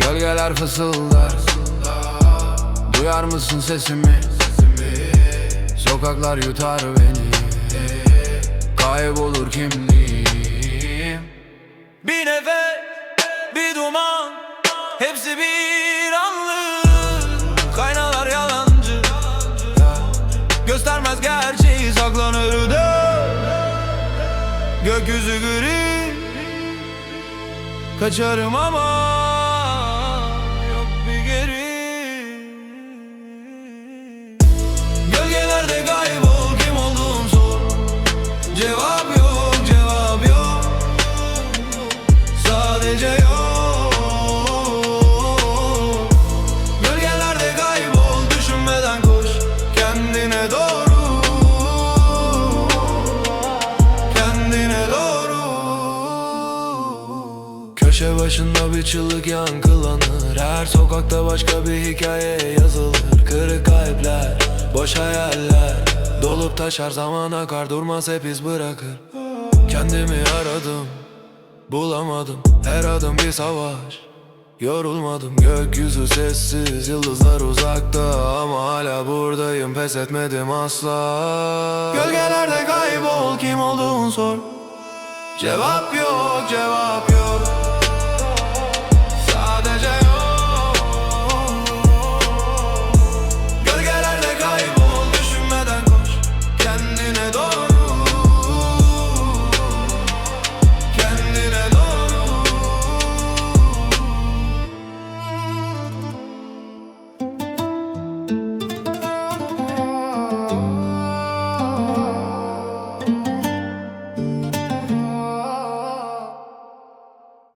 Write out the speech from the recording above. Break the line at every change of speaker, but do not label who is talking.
Gölgeler fısıldar. Duyar mısın sesimi? Sokaklar yutar beni. Kaybolur kimliğim.
Bir nefes, bir duman. Hepsi bir anlık. Kaynalar yalancı. Göstermez gerçeği saklanır da. Gökyüzü gri. Kaçarım ama Köşe başında bir çığlık yankılanır. Her sokakta başka bir hikaye yazılır. Kırık kalpler, boş hayaller. Dolup taşar zaman akar durmaz hep iz bırakır. Kendimi aradım Bulamadım. Her adım bir savaş Yorulmadım. Gökyüzü sessiz Yıldızlar uzakta. Ama hala buradayım Pes etmedim asla. Gölgelerde kaybol kim olduğun sor. Cevap yok cevap yok